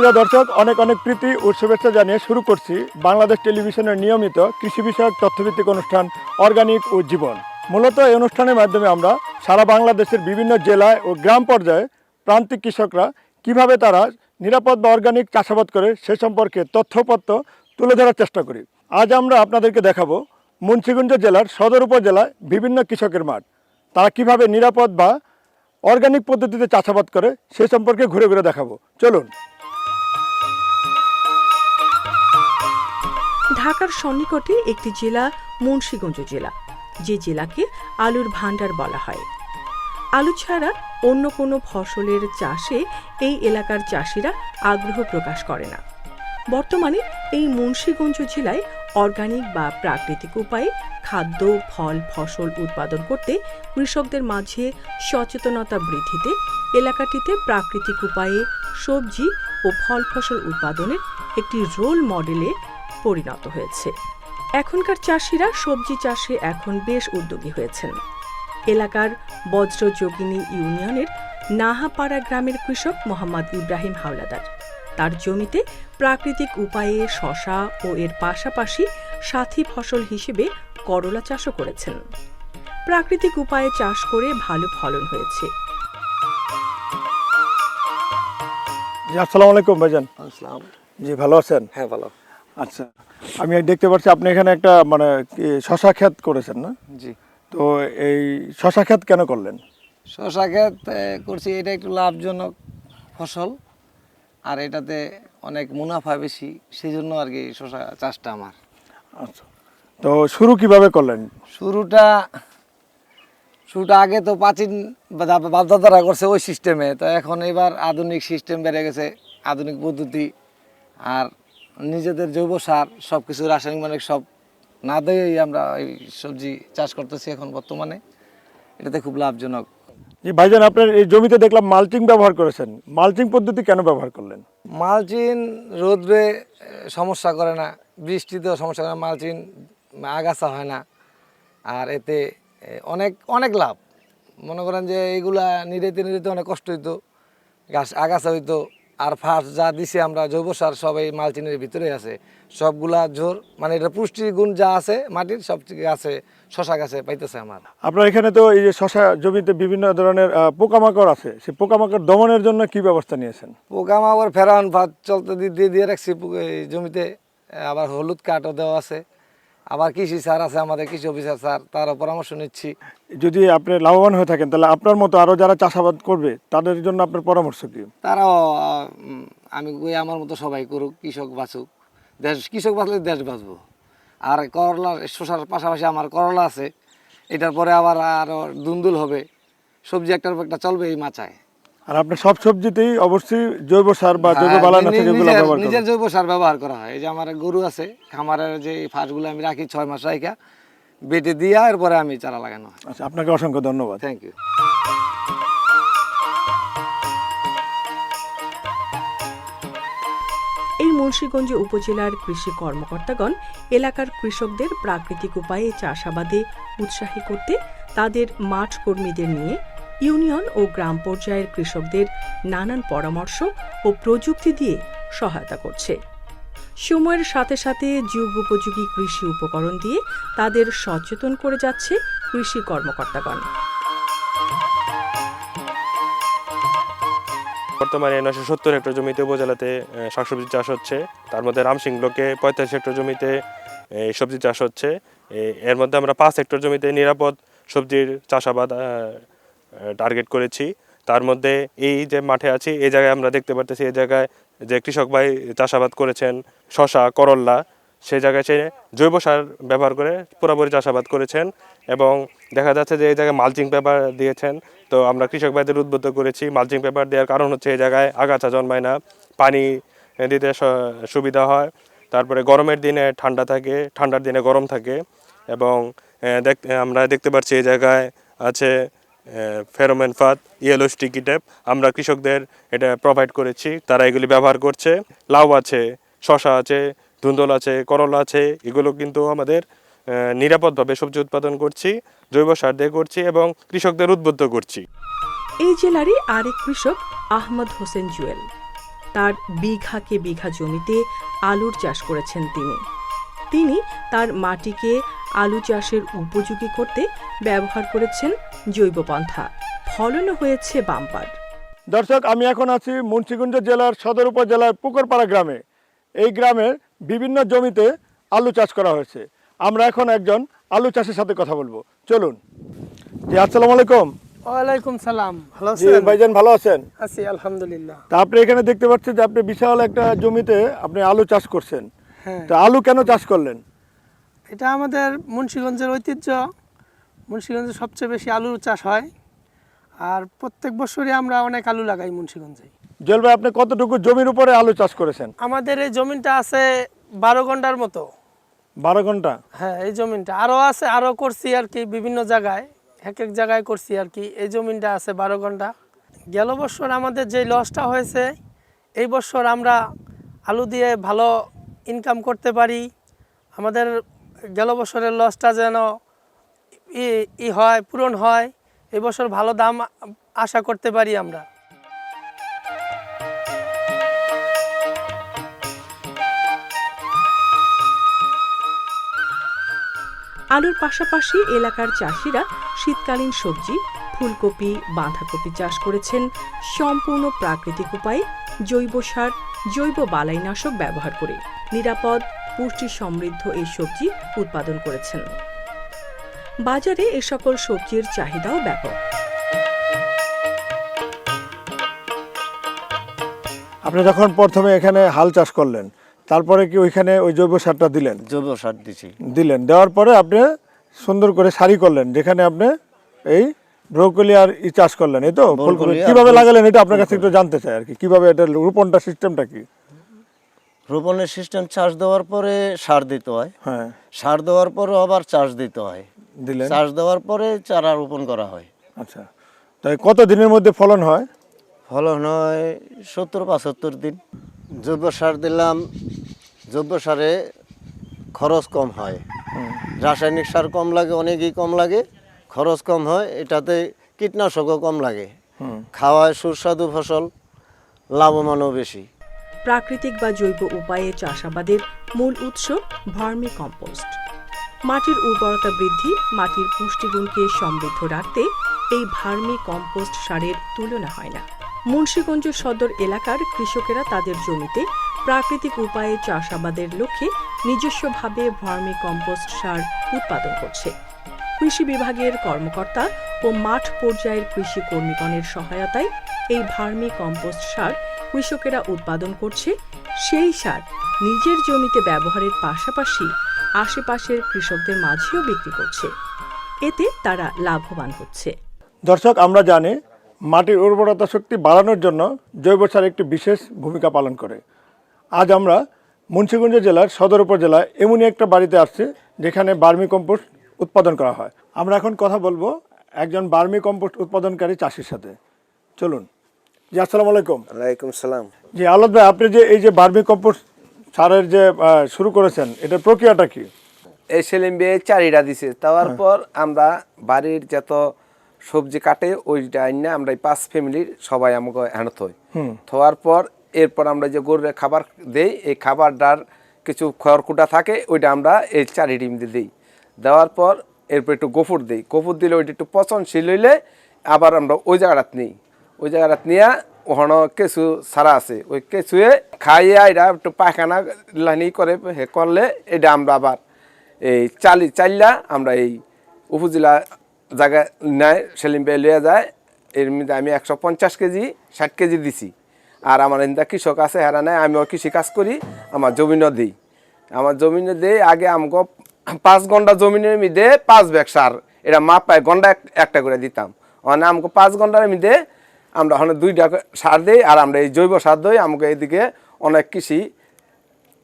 সুপ্রিয় দর্শক, অনেক অনেক প্রীতি ও শুভেচ্ছা জানিয়ে শুরু করছি বাংলাদেশ টেলিভিশনের নিয়মিত কৃষি বিষয়ক তথ্যভিত্তিক অনুষ্ঠান অর্গানিক ও জীবন। মূলত এই অনুষ্ঠানের মাধ্যমে আমরা সারা বাংলাদেশের বিভিন্ন জেলায় ও গ্রাম পর্যায়ে প্রান্তিক কৃষকরা কীভাবে তারা নিরাপদ বা অর্গানিক চাষাবাদ করে সে সম্পর্কে তথ্যপত্র তুলে ধরার চেষ্টা করি। আজ আমরা আপনাদেরকে দেখাবো মুন্সিগঞ্জ জেলার সদর উপজেলায় বিভিন্ন কৃষকের মাঠ। তারা কীভাবে নিরাপদ বা অর্গানিক পদ্ধতিতে চাষাবাদ করে সে সম্পর্কে ঘুরে ঘুরে দেখাবো। চলুন। ঢাকার সন্নিকটে একটি জেলা, মুন্সীগঞ্জ জেলা, যে জেলাকে আলুর ভাণ্ডার বলা হয়। আলু ছাড়া অন্য কোনো ফসলের চাষে এই এলাকার চাষিরা আগ্রহ প্রকাশ করে না। বর্তমানে এই মুন্সীগঞ্জ জেলায় অর্গানিক বা প্রাকৃতিক উপায়ে খাদ্য, ফল, ফসল উৎপাদন করতে কৃষকদের মাঝে সচেতনতা বৃদ্ধিতে এলাকাটিতে প্রাকৃতিক উপায়ে সবজি ও ফল ফসল উৎপাদনের একটি রোল মডেলে পরিণত হয়েছে। এখনকার চাষিরা সবজি চাষে এখন বেশ উদ্যোগী হয়েছেন। এলাকার বজ্রযোগিনী ইউনিয়নের নাহাপাড়া গ্রামের কৃষক মোহাম্মদ ইব্রাহিম হাওলাদার। তার জমিতে প্রাকৃতিক উপায়ে শশা ও এর পাশাপাশি সাথী ফসল হিসেবে করলা চাষও করেছেন। প্রাকৃতিক উপায়ে চাষ করে ভালো ফলন হয়েছে। আসসালামু আলাইকুম ভাইজান। আসসালাম। জি ভালো আছেন? হ্যাঁ ভালো। আচ্ছা আমি দেখতে পাচ্ছি আপনি এখানে একটা মানে শশা ক্ষেত করেছেন না? জি। তো এই শশা ক্ষেত কেন করলেন? শশা ক্ষেত করছি এটা একটু লাভজনক ফসল আর এটাতে অনেক মুনাফা বেশি সেই জন্য আর কি শশা চাষটা আমার। আচ্ছা তো শুরু কীভাবে করলেন? শুরুটা শুরুটা আগে তো প্রাচীন বাপদাদারা করছে ওই সিস্টেমে তো এখন এবার আধুনিক সিস্টেম বেড়ে গেছে আধুনিক পদ্ধতি আর নিজেদের জৈব সার সব কিছু রাসায়নিক মানে সব না দিয়েই আমরা এই সবজি চাষ করতেছি এখন বর্তমানে। এটাতে খুব লাভজনক। জি ভাইজান আপনার এই জমিতে দেখলাম মালচিং ব্যবহার করেছেন। মালচিং পদ্ধতি কেন ব্যবহার করলেন? মালচিন রোদ্রে সমস্যা করে না বৃষ্টিতেও সমস্যা করে না মালচিন আগাছা হয় না। আর এতে অনেক অনেক লাভ। মনে করেন যে এইগুলা নিরেতে নিরেতে অনেক কষ্ট হইতো গাছ আগাছা হইতো। আর ফার্স্ট যা দিছি আমরা জৈব সার সব এই মালচিনের ভিতরে আছে। সবগুলা জোর মানে এটা পুষ্টির গুণ যা আছে মাটির সব গাছে শশা গাছে পাইতেছে আমার। আপনার এখানে তো এই যে শশা জমিতে বিভিন্ন ধরনের পোকামাকড় আছে। সেই পোকামাকড় দমনের জন্য কি ব্যবস্থা নিয়েছেন? পোকামাকড় ফেরান ভাত চলতে দিয়ে দিয়ে দিয়ে রাখছি এই জমিতে। আবার হলুদ কাঠও দেওয়া আছে। আবার কৃষি স্যার আছে আমাদের কৃষি অফিসার স্যার তারও পরামর্শ নিচ্ছি। যদি আপনি লাভবান হয়ে থাকেন তাহলে আপনার মতো আরও যারা চাষাবাদ করবে তাদের জন্য আপনার পরামর্শ কি? তারাও আমি আমার মতো সবাই করুক কৃষক বাঁচুক। দেশ কৃষক বাঁচলে দেশ বাঁচবো। আর করলা শোষার পাশাপাশি আমার করলা আছে এটার পরে আবার আরও দুন্দুল হবে। সবজি একটার পর একটা চলবে এই মাচায়। আর আপনার সব সবজিতেই অবশ্যই জৈব সার বা জৈব হ্যাঁ, বালান আছে যেগুলো নিজের- ব্যবহার করেন। নিজের জৈব সার ব্যবহার করা হয়। এই যে আমার গরু আছে খামারের যে ফাঁসগুলো আমি রাখি ছয় মাস রাখা বেটে দিয়া এরপরে আমি চারা লাগানো হয়। আচ্ছা আপনাকে অসংখ্য ধন্যবাদ। থ্যাংক ইউ এই মুন্সীগঞ্জ উপজেলার কৃষি কর্মকর্তাগণ এলাকার কৃষকদের প্রাকৃতিক উপায়ে চাষাবাদে উৎসাহী করতে তাদের মাঠ কর্মীদের নিয়ে ইউনিয়ন ও গ্রাম পর্যায়ের কৃষকদের নানান পরামর্শ ও প্রযুক্তি দিয়ে সহায়তা করছে। সময়ের সাথে সাথে যুগ উপযোগী কৃষি উপকরণ দিয়ে তাদের সচেতন করে যাচ্ছে কৃষি কর্মকর্তাগণ। বর্তমানে নশো সত্তর হেক্টর জমিতে উপজেলাতে শাকসবজি চাষ হচ্ছে। তার মধ্যে রামসিং ব্লকে পঁয়তাল্লিশ হেক্টর জমিতে সবজি চাষ হচ্ছে। এর মধ্যে আমরা পাঁচ হেক্টর জমিতে নিরাপদ সবজির চাষাবাদ টার্গেট করেছি। তার মধ্যে এই যে মাঠে আছি, এই জায়গায় আমরা দেখতে পারতেছি, এই জায়গায় যে কৃষক ভাই চাষাবাদ করেছেন শশা করল্লা সেই জায়গায় সে জৈব সার ব্যবহার করে পুরোপুরি চাষাবাদ করেছেন এবং দেখা যাচ্ছে যে এই জায়গায় মালচিং পেপার দিয়েছেন। তো আমরা কৃষক ভাইদের উদ্বুদ্ধ করেছি। মালচিং পেপার দেওয়ার কারণ হচ্ছে এই জায়গায় আগাছা জন্মায় না, পানি দিতে সুবিধা হয়। তারপরে গরমের দিনে ঠান্ডা থাকে, ঠান্ডার দিনে গরম থাকে এবং আমরা দেখতে পাচ্ছি এই জায়গায় আছে ফেরোমেন ফাত ইয়েলো স্টিকি ট্যাপ আমরা কৃষকদের এটা প্রোভাইড করেছি, তারা এগুলি ব্যবহার করছে। লাউ আছে শশা আছে, ধুন্দল আছে, করলা আছে, এগুলো কিন্তু আমাদের নিরাপদভাবে সবজি উৎপাদন করছি, জৈব সার দিয়ে করছি এবং কৃষকদের উদ্বুদ্ধ করছি। এই জেলারই আরেক কৃষক, আহমদ হোসেন জুয়েল। তার বিঘাকে বিঘা জমিতে আলুর চাষ করেছেন তিনি। তিনি তার মাটিকে আলু চাষের উপযোগী করতে ব্যবহার করেছেন জৈব পন্থা। ফলনও হয়েছে বাম্পার। দর্শক আমি এখন আছি মুন্সিগঞ্জ জেলার সদর উপজেলার পুকুরপাড়া গ্রামে। এই গ্রামের বিভিন্ন জমিতে আলু চাষ করা হয়েছে। আমরা এখন একজন আলু চাষের সাথে কথা বলব। চলুন। জি আসসালামু আলাইকুম। ওয়ালাইকুম সালাম। ভালো আছেন? ভাইজান ভালো আছেন? আছি আলহামদুলিল্লাহ। তা আপনি এখানে দেখতে পাচ্ছেন যে আপনি বিশাল একটা জমিতে আপনি আলু চাষ করছেন। তো আলু কেন চাষ করলেন? এটা আমাদের মুন্সিগঞ্জের ঐতিহ্য। মুন্সিগঞ্জে সবচেয়ে বেশি আলু চাষ হয়। আর প্রত্যেক বছরই আমরা অনেক আলু লাগাই মুন্সিগঞ্জে। জল ভাই আপনি কতটুকু জমির উপরে আলু চাষ করেছেন? আমাদের এই জমিনটা আছে বারো ঘণ্টার মতো। বারো ঘণ্টা? হ্যাঁ এই জমিনটা। আরও আছে আরও করছি আর কি বিভিন্ন জায়গায়। এক এক জায়গায় করছি আর কি। এই জমিনটা আছে বারো ঘণ্টা। গেল বছর আমাদের যে লসটা হয়েছে এই বছর আমরা আলু দিয়ে ভালো ইনকাম করতে পারি, আমাদের গেল বছরের লসটা যেন ই হয়, পূরণ হয় এবছর ভালো দাম আশা করতে পারি আমরা। আলুর পাশাপাশি এলাকার চাষিরা শীতকালীন সবজি, ফুলকপি, বাঁধাকপি চাষ করেছেন। সম্পূর্ণ প্রাকৃতিক উপায়ে জৈব সার, জৈব বালাইনাশক ব্যবহার করে। নিরাপদ পুষ্টি সমৃদ্ধ এই সবজি উৎপাদন করেছেন। বাজারে এ সকল সবজির চাহিদাও ব্যাপক। আপনি যখন প্রথমে এখানে হাল চাষ করলেন তারপরে কি ওইখানে ওই জৈব সারটা দিলেন? জৈব সার দিছি। দিলেন দেওয়ার পরে আপনি সুন্দর করে সারি করলেন যেখানে আপনি এই ব্রোকলি আর ই চাষ করলেন এই তো? ফুলকপি। কীভাবে লাগালেন এটা আপনার কাছে একটু জানতে চাই আর কি। কীভাবে এটা রোপণটা সিস্টেমটা কি? রোপণের সিস্টেম চাষ দেওয়ার পরে সার দিতে হয়। হ্যাঁ। সার দেওয়ার পরে আবার চাষ দিতে হয়। দিলেন? চাষ দেওয়ার পরে চারা রোপণ করা হয়। আচ্ছা। তাই কত দিনের মধ্যে ফলন হয়? ফলন হয় সত্তর পঁচাত্তর দিন। জৈব সার দিলাম জৈব সারে খরচ কম হয়। রাসায়নিক সার কম লাগে অনেকই কম লাগে। খরচ কম হয় এটাতে কীটনাশকও কম লাগে। খাওয়ায় সুস্বাদু ফসল লাভমানও বেশি। প্রাকৃতিক বা জৈব উপায়ে চাষাবাদের মূল উৎস ভার্মি কম্পোস্ট। মাটির উর্বরতা বৃদ্ধি, মাটির পুষ্টিগুণকে সমৃদ্ধ রাখতে এই ভার্মি কম্পোস্ট সারের তুলনা হয় না। মুন্সীগঞ্জ সদর এলাকার কৃষকেরা তাদের জমিতে প্রাকৃতিক উপায়ে চাষাবাদের লক্ষ্যে নিজস্বভাবে ভার্মি কম্পোস্ট সার উৎপাদন করছে। কৃষি বিভাগের কর্মকর্তা ও মাঠ পর্যায়ের কৃষি কর্মীগণের সহায়তায় এই ভার্মি কম্পোস্ট সার কৃষকেরা উৎপাদন করছে, সেই সার নিজের জমিতে ব্যবহারের পাশাপাশি আশেপাশের কৃষকদের মাঝেও বিক্রি করছে। এতে তারা লাভবান হচ্ছে। দর্শক, আমরা জানি মাটির উর্বরতা শক্তি বাড়ানোর জন্য জৈব সার একটি বিশেষ ভূমিকা পালন করে। আজ আমরা মুন্সিগঞ্জ জেলার সদর উপজেলায় এমনই একটা বাড়িতে আসছে, যেখানে বার্মি কম্পোস্ট উৎপাদন করা হয়। আমরা এখন কথা বলব একজন বার্মি কম্পোস্ট উৎপাদনকারী চাষির সাথে। চলুন। জি আসসালামু আলাইকুম। ওয়ালাইকুম সালাম। জি আলাদ ভাই আপনি যে এই যে বার্মি কম্পোস্ট সারের যে শুরু করেছেন এটার প্রক্রিয়াটা কি? এই সেলিম বিয়ে চারিটা দিছে দেওয়ার পর আমরা বাড়ির যত সবজি কাটে ওইটা আইনা আমরা এই পাঁচ ফ্যামিলির সবাই আমাকে হ্যাঁড়ত হই। থোয়ার পর এরপর আমরা যে গরুর খাবার দেই এই খাবারটার কিছু খড়কুটা থাকে ওইটা আমরা এই চারি ডিম দিয়ে দিই। দেওয়ার পর এরপর একটু গোফর দিই। গোফর দিলে ওইটা একটু পচনশীল হইলে আবার আমরা ওই জায়গাটাত নিই। ওই জায়গাটা নিয়ে ওখানে কেঁচু ছাড়া আছে। ওই কেঁচুয়ে খাইয়ে এটা একটু পায়খানা লানি করে হে করলে এটা আমরা আবার এই চালি চাইলা আমরা এই উপজেলা জায়গায় নেয় সেলিম ভাই লিয়ে যায়। এর মধ্যে আমি একশো পঞ্চাশ কেজি, ষাট কেজি দিছি। আর আমার এনদা কৃষক আছে, হেরা নেয় আমিও কৃষি কাজ করি, আমার জমিনও দিই। আমার জমিনে দিই, আগে আমাকে পাঁচ ঘণ্টা জমিনের মধ্যে পাঁচ ব্যাগ সার, এটা মাপ পায় ঘণ্টা একটা করে দিতাম। মানে আমাকে পাঁচ ঘণ্টার মধ্যে আমরা ওখানে দুইটা সার দিই আর আমরা এই জৈব সার দিই। আমাকে এদিকে অনেক কৃষি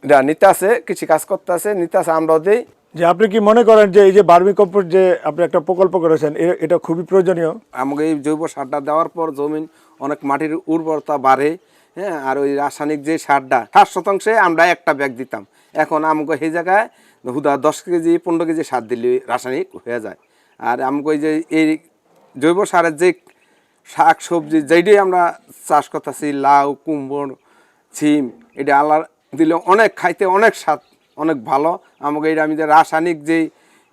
এটা নিতে আছে কৃষি কাজ করতে আছে নিতে আছে আমরাও দিই। যে আপনি কি মনে করেন যে এই যে বার্মি কম্পোস্ট যে আপনি একটা প্রকল্প করেছেন এটা খুবই প্রয়োজনীয়? আমাকে এই জৈব সারটা দেওয়ার পর জমিন অনেক মাটির উর্বরতা বাড়ে হ্যাঁ আর ওই রাসায়নিক যে সারটা ষাট শতাংশে আমরা একটা ব্যাগ দিতাম। এখন আমাকে সেই জায়গায় হুদা দশ কেজি পনেরো কেজি সার দিলে রাসায়নিক হয়ে যায়। আর আমাকে ওই যে এই জৈব সারের যে শাক, সবজি যেটাই আমরা চাষ করতেছি, লাউ, কুমড়ো ছিম এটা আল্লাহ দিলে অনেক খাইতে অনেক স্বাদ, অনেক ভালো। আমাকে এটা আমি যে রাসায়নিক যে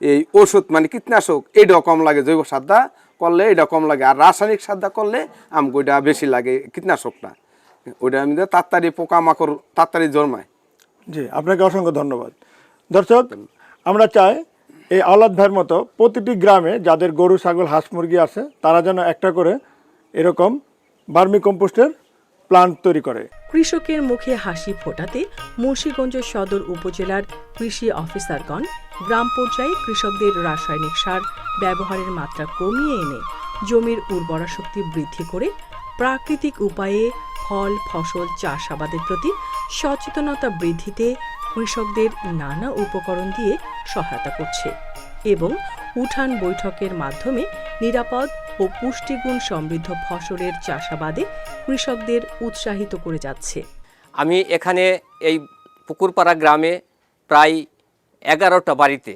এই ওষুধ মানে কীটনাশক এটাও কম লাগে, জৈব সারটা করলে এটা কম লাগে। আর রাসায়নিক সারটা করলে আমাকে ওইটা বেশি লাগে, কীটনাশকটা। ওইটা আমি তাড়াতাড়ি পোকামাকড় তাড়াতাড়ি জন্মায়। জি, আপনাকে অসংখ্য ধন্যবাদ। দর্শক, আমরা চাই এই আওলাদ ভাইয়ের মতো প্রতিটি গ্রামে যাদের গরু, ছাগল, হাঁস, মুরগি আছে, তারা যেন একটা করে এরকম বার্মি কম্পোস্টের প্লান্ট তৈরি করে। কৃষকের মুখে হাসি ফোটাতে মুন্সীগঞ্জ সদর উপজেলার কৃষি অফিসারগণ গ্রাম পর্যায়ে কৃষকদের রাসায়নিক সার ব্যবহারের মাত্রা কমিয়ে এনে জমির উর্বরা শক্তি বৃদ্ধি করে প্রাকৃতিক উপায়ে ফল, ফসল, চাষাবাদের প্রতি সচেতনতা বৃদ্ধিতে কৃষকদের নানা উপকরণ দিয়ে সহায়তা করছে এবং উঠান বৈঠকের মাধ্যমে নিরাপদ ও পুষ্টিগুণ সমৃদ্ধ ফসলের চাষাবাদে কৃষকদের উৎসাহিত করে যাচ্ছে। আমি এখানে এই পুকুরপাড়া গ্রামে প্রায় এগারোটা বাড়িতে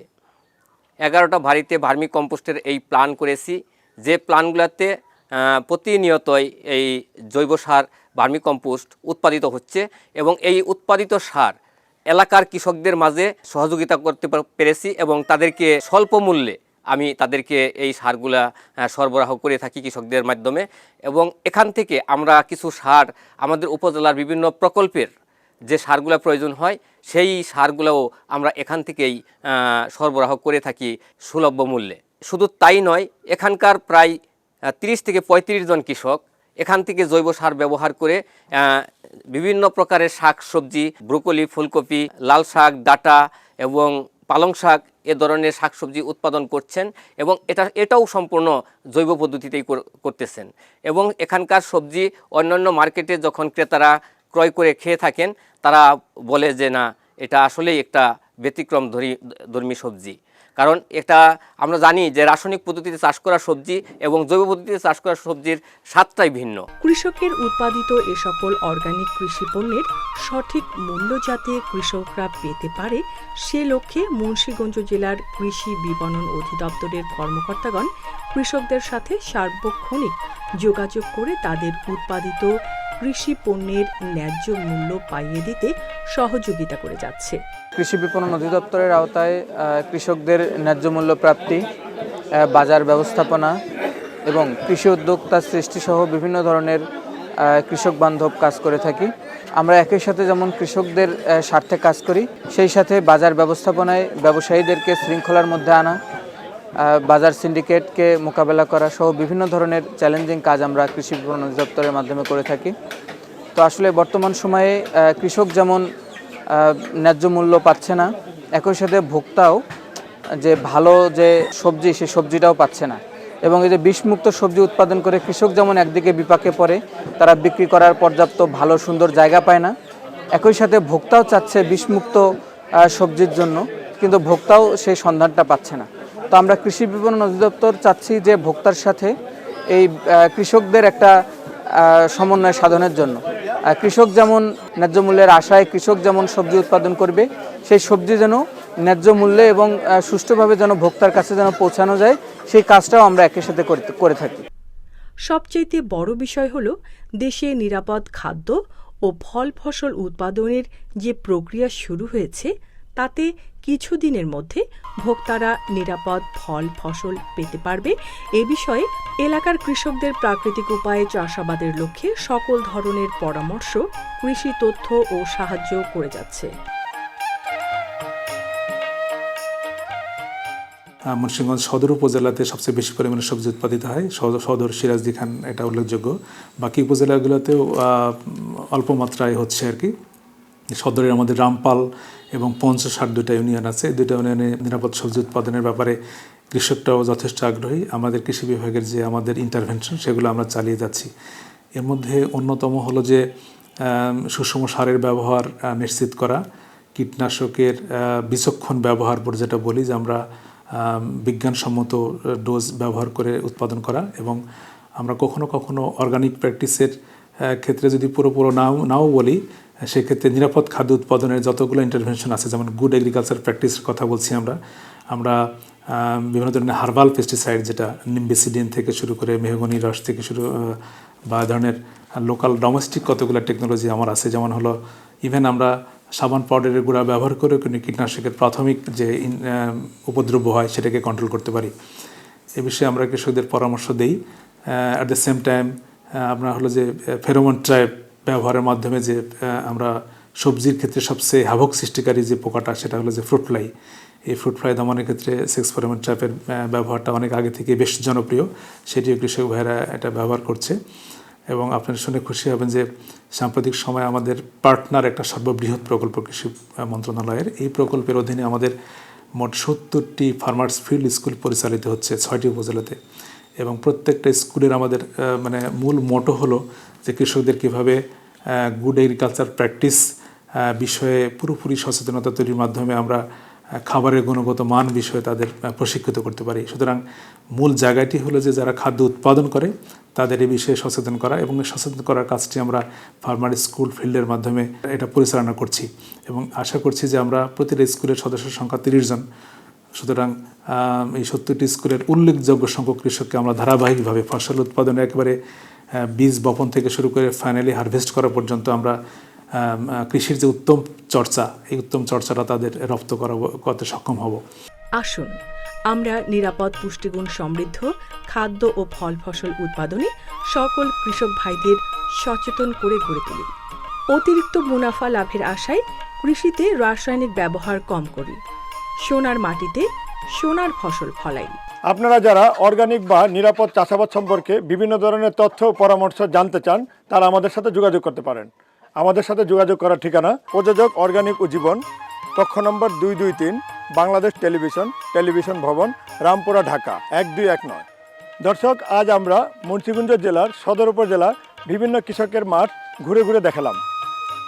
এগারোটা বাড়িতে ভার্মি কম্পোস্টের এই প্ল্যান করেছি। যে প্ল্যানগুলোতে প্রতিনিয়তই এই জৈব সার, ভার্মি কম্পোস্ট উৎপাদিত হচ্ছে এবং এই উৎপাদিত সার এলাকার কৃষকদের মাঝে সহযোগিতা করতে পেরেছি এবং তাদেরকে স্বল্প মূল্যে আমি তাদেরকে এই সারগুলা সরবরাহ করে থাকি কৃষকদের মাধ্যমে এবং এখান থেকে আমরা কিছু সার আমাদের উপজেলার বিভিন্ন প্রকল্পের যে সারগুলা প্রয়োজন হয়, সেই সারগুলোও আমরা এখান থেকেই সরবরাহ করে থাকি সুলভ্য মূল্যে। শুধু তাই নয়, এখানকার প্রায় তিরিশ থেকে পঁয়ত্রিশ জন কৃষক এখান থেকে জৈব সার ব্যবহার করে বিভিন্ন প্রকারের শাক সবজি ব্রোকলি, ফুলকপি লাল শাক ডাটা এবং পালং শাক এ ধরনের শাকসবজি উৎপাদন করছেন এবং এটা, এটাও সম্পূর্ণ জৈব পদ্ধতিতেই করতেছেন। এবং এখানকার সবজি অন্যান্য মার্কেটে যখন ক্রেতারা ক্রয় করে খেয়ে থাকেন, তারা বলে যে, না, এটা আসলেই একটা ব্যতিক্রম ধরি, ধর্মী সবজি। কারণ এটা আমরা জানি যে রাসায়নিক পদ্ধতিতে চাষ করা সবজি এবং জৈব পদ্ধতিতে চাষ করা সবজির স্বাদটাই ভিন্ন। কৃষকের উৎপাদিত এ সকল অর্গানিক কৃষি পণ্যের সঠিক মূল্য যাতে কৃষকরা পেতে পারে, সে লক্ষ্যে মুন্সীগঞ্জ জেলার কৃষি বিপণন অধিদপ্তরের কর্মকর্তাগণ কৃষকদের সাথে সার্বক্ষণিক যোগাযোগ করে তাদের উৎপাদিত কৃষি পণ্যের ন্যায্য মূল্য পাইয়ে দিতে সহযোগিতা করে যাচ্ছে। কৃষি বিপণন অধিদপ্তরের আওতায় কৃষকদের ন্যায্য মূল্য প্রাপ্তি বাজার ব্যবস্থাপনা এবং কৃষি উদ্যোক্তা সৃষ্টিসহ বিভিন্ন ধরনের কৃষক বান্ধব কাজ করে থাকি। আমরা একই সাথে যেমন কৃষকদের স্বার্থে কাজ করি, সেই সাথে বাজার ব্যবস্থাপনায় ব্যবসায়ীদেরকে শৃঙ্খলার মধ্যে আনা বাজার সিন্ডিকেটকে মোকাবেলা করা সহ বিভিন্ন ধরনের চ্যালেঞ্জিং কাজ আমরা কৃষি বিপণন অধিদপ্তরের মাধ্যমে করে থাকি। তো আসলে বর্তমান সময়ে কৃষক যেমন ন্যায্য মূল্য পাচ্ছে না, একই সাথে ভোক্তাও যে ভালো যে সবজি সেই সবজিটাও পাচ্ছে না। এবং এই যে বিষমুক্ত সবজি উৎপাদন করে কৃষক যেমন একদিকে বিপাকে পড়ে, তারা বিক্রি করার পর্যাপ্ত ভালো, সুন্দর জায়গা পায় না। একই সাথে ভোক্তাও চাচ্ছে বিষমুক্ত সবজির জন্য, কিন্তু ভোক্তাও সেই সন্ধানটা পাচ্ছে না। তো আমরা কৃষি বিপণন অধিদপ্তর চাচ্ছি যে ভোক্তার সাথে এই কৃষকদের একটা সমন্বয় সাধনের জন্য। কৃষক যেমন ন্যায্য মূল্যের আশায় কৃষক যেমন সবজি উৎপাদন করবে, সেই সবজি যেন ন্যায্য মূল্যে এবং সুষ্ঠুভাবে যেন ভোক্তার কাছে যেন পৌঁছানো যায়, সেই কাজটাও আমরা একই সাথে করে- থাকি। সবচাইতে বড় বিষয় হল দেশে নিরাপদ খাদ্য ও ফল ফসল উৎপাদনের যে প্রক্রিয়া শুরু হয়েছে তাতে কিছুদিনের মধ্যে ভোক্তারা নিরাপদ ফল, ফসল পেতে পারবে। এ বিষয়ে এলাকার কৃষকদের প্রাকৃতিক উপায়ে চাষাবাদের লক্ষ্যে সকল ধরনের পরামর্শ, কৃষি তথ্য ও সাহায্য করে যাচ্ছে। মুন্সিগঞ্জ সদর উপজেলাতে সবচেয়ে বেশি পরিমাণে সবজি উৎপাদিত হয়। সদর সিরাজদি খান এটা উল্লেখযোগ্য। বাকি উপজেলাগুলোতেও অল্প মাত্রায় হচ্ছে আর কি। সদরের আমাদের রামপাল এবং পঞ্চষাট দুটা ইউনিয়ন আছে। দুটা ইউনিয়নে নিরাপদ সবজি উৎপাদনের ব্যাপারে কৃষকরাও যথেষ্ট আগ্রহী। আমাদের কৃষি বিভাগের যে আমাদের ইন্টারভেনশন সেগুলো আমরা চালিয়ে যাচ্ছি। এর মধ্যে অন্যতম হলো যে সুষম সারের ব্যবহার নিশ্চিত করা, কীটনাশকের বিচক্ষণ ব্যবহার পর যেটা বলি যে আমরা বিজ্ঞানসম্মত ডোজ ব্যবহার করে উৎপাদন করা এবং আমরা কখনো কখনো অর্গানিক প্র্যাকটিসের ক্ষেত্রে যদি পুরোপুরো নাও নাও বলি সেক্ষেত্রে নিরাপদ খাদ্য উৎপাদনের যতগুলো ইন্টারভেনশন আছে, যেমন গুড এগ্রিকালচার প্র্যাকটিসের কথা বলছি আমরা আমরা বিভিন্ন ধরনের হার্বাল পেস্টিসাইড যেটা নিম্বিসিডিন থেকে শুরু করে মেহগনি রস থেকে শুরু বা ধরনের লোকাল ডোমেস্টিক কতগুলো টেকনোলজি আমার আছে, যেমন হলো ইভেন আমরা সাবান পাউডারের গুঁড়া ব্যবহার করে কিন্তু কীটনাশকের প্রাথমিক যে উপদ্রব্য হয় সেটাকে কন্ট্রোল করতে পারি। এ বিষয়ে আমরা কৃষকদের পরামর্শ দিই। অ্যাট দ্য সেম টাইম আপনার হলো যে ফেরোমন ট্রাইপ ব্যবহারের মাধ্যমে যে আমরা সবজির ক্ষেত্রে সবচেয়ে হাভক সৃষ্টিকারী যে পোকাটা, সেটা হলো যে ফ্রুট ফ্লাই এই ফ্রুট ফ্লাই দমনের ক্ষেত্রে সেক্স ফেরোমন ট্র্যাপের ব্যবহারটা অনেক আগে থেকে বেশ জনপ্রিয়। সেটিও কৃষক ভাইরা এটা ব্যবহার করছে। এবং আপনারা শুনে খুশি হবেন যে সাম্প্রতিক সময়ে আমাদের পার্টনার একটা সর্ববৃহৎ প্রকল্প কৃষি মন্ত্রণালয়ের। এই প্রকল্পের অধীনে আমাদের মোট সত্তরটি ফার্মার্স ফিল্ড স্কুল পরিচালিত হচ্ছে ছয়টি উপজেলাতে। এবং প্রত্যেকটা স্কুলের আমাদের মানে মূল মোটো হলো যে কৃষকদের কীভাবে গুড এগ্রিকালচার প্র্যাকটিস বিষয়ে পুরোপুরি সচেতনতা তৈরির মাধ্যমে আমরা খাবারের গুণগত মান বিষয়ে তাদের প্রশিক্ষিত করতে পারি। সুতরাং মূল জায়গাটি হলো যে যারা খাদ্য উৎপাদন করে, তাদের এই বিষয়ে সচেতন করা এবং সচেতন করার কাজটি আমরা ফার্মার স্কুল ফিল্ডের মাধ্যমে এটা পরিচালনা করছি এবং আশা করছি যে আমরা প্রতিটা স্কুলের সদস্য সংখ্যা তিরিশ জন। সুতরাং এই সত্তরটি স্কুলের উল্লেখযোগ্য সংখ্যক কৃষককে আমরা ধারাবাহিকভাবে ফসল উৎপাদনে একেবারে বীজ বপন থেকে শুরু করে ফাইনালি হারভেস্ট করা পর্যন্ত আমরা কৃষির যে উত্তম চর্চা, এই উত্তম চর্চাটা তাদের রপ্ত করা করতে সক্ষম হব। আসুন, আমরা নিরাপদ, পুষ্টিগুণ সমৃদ্ধ, খাদ্য ও ফল ফসল উৎপাদনে সকল কৃষক ভাইদের সচেতন করে গড়ে তুলি। অতিরিক্ত মুনাফা লাভের আশায় কৃষিতে রাসায়নিক ব্যবহার কম করি। সোনার মাটিতে সোনার ফসল ফলাই। আপনারা যারা অর্গানিক বা নিরাপদ চাষাবাদ সম্পর্কে বিভিন্ন ধরনের তথ্য ও পরামর্শ জানতে চান, তারা আমাদের সাথে যোগাযোগ করতে পারেন। আমাদের সাথে যোগাযোগ করার ঠিকানা প্রযোজক অর্গানিক উজ্জীবন জীবন কক্ষ নম্বর দুই দুই তিন, বাংলাদেশ টেলিভিশন টেলিভিশন ভবন, রামপুরা, ঢাকা, এক দুই এক নয়। দর্শক, আজ আমরা মুন্সিগঞ্জ জেলার সদর উপজেলা বিভিন্ন কৃষকের মাঠ ঘুরে ঘুরে দেখালাম।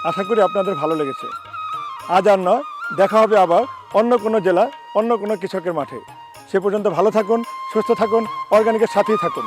আশা করি আপনাদের ভালো লেগেছে। আজ আর নয়, দেখা হবে আবার অন্য কোনো জেলা, অন্য কোনো কৃষকের মাঠে। সে পর্যন্ত ভালো থাকুন সুস্থ থাকুন অর্গানিকের সাথেই থাকুন।